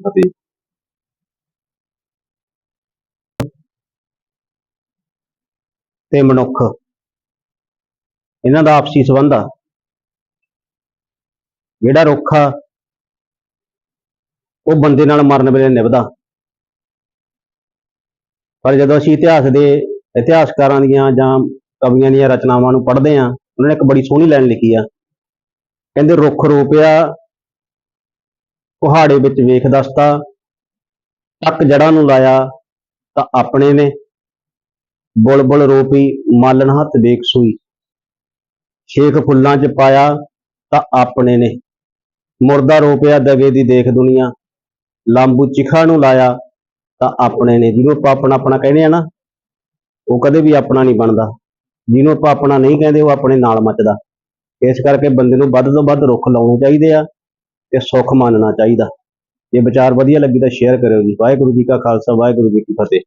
ਅਤੇ ਤੇ ਮਨੁੱਖ। ਇਹਨਾਂ ਦਾ ਆਪਸੀ ਸੰਬੰਧ ਆ। ਜਿਹੜਾ ਰੁੱਖ ਆ, ਉਹ ਬੰਦੇ ਨਾਲ ਮਰਨ ਵੇਲੇ ਨਿਭਦਾ। ਪਰ ਜਦੋਂ ਅਸੀਂ ਇਤਿਹਾਸ ਦੇ ਇਤਿਹਾਸਕਾਰਾਂ ਦੀਆਂ ਜਾਂ ਕਵੀਆਂ ਦੀਆਂ ਰਚਨਾਵਾਂ ਨੂੰ ਪੜ੍ਹਦੇ ਆ ਉਹਨਾਂ ਨੇ ਇੱਕ ਬੜੀ ਸੋਹਣੀ ਲਾਈਨ ਲਿਖੀ ਆ। ਕਹਿੰਦੇ ਰੁੱਖ ਰੋਪਿਆ ਕੁਹਾੜੇ ਵਿੱਚ ਵੇਖ ਦਸਤਾ, ਤੱਕ ਜੜਾਂ ਨੂੰ ਲਾਇਆ ਤਾਂ ਆਪਣੇ ਨੇ ਬੁਲਬੁਲ ਰੋਪੀ ਮਾਲਣ ਹੱਥ ਵੇਖ ਸੂਈ। ਛੇਕ ਫੁੱਲਾਂ 'ਚ ਪਾਇਆ ਤਾਂ ਆਪਣੇ ਨੇ। ਮੁਰਦਾ ਰੋਪਿਆ ਦਵੇ ਦੀ ਦੇਖ ਦੁਨੀਆ। ਲਾਂਬੂ ਚਿਖਾ ਨੂੰ ਲਾਇਆ ਤਾਂ ਆਪਣੇ ਨੇ। ਜਿਹਨੂੰ ਆਪਾਂ ਆਪਣਾ ਆਪਣਾ ਕਹਿੰਦੇ ਆ ਨਾ, ਉਹ ਕਦੇ ਵੀ ਆਪਣਾ ਨਹੀਂ ਬਣਦਾ। ਜਿਹਨੂੰ ਆਪਾਂ ਆਪਣਾ ਨਹੀਂ ਕਹਿੰਦੇ, ਉਹ ਆਪਣੇ ਨਾਲ ਮੱਚਦਾ। ਇਸ ਕਰਕੇ ਬੰਦੇ ਨੂੰ ਵੱਧ ਤੋਂ ਵੱਧ ਰੁੱਖ ਲਾਉਣੇ ਚਾਹੀਦੇ ਆ। ਤੇ ਸੁੱਖ ਮੰਨਣਾ ਚਾਹੀਦਾ। ਜੇ ਵਿਚਾਰ ਵਧੀਆ ਲੱਗੀ ਤਾਂ ਸ਼ੇਅਰ ਕਰਿਓ ਜੀ। ਵਾਹਿਗੁਰੂ ਜੀ ਕਾ ਖਾਲਸਾ, ਵਾਹਿਗੁਰੂ ਜੀ ਕੀ ਫਤਿਹ।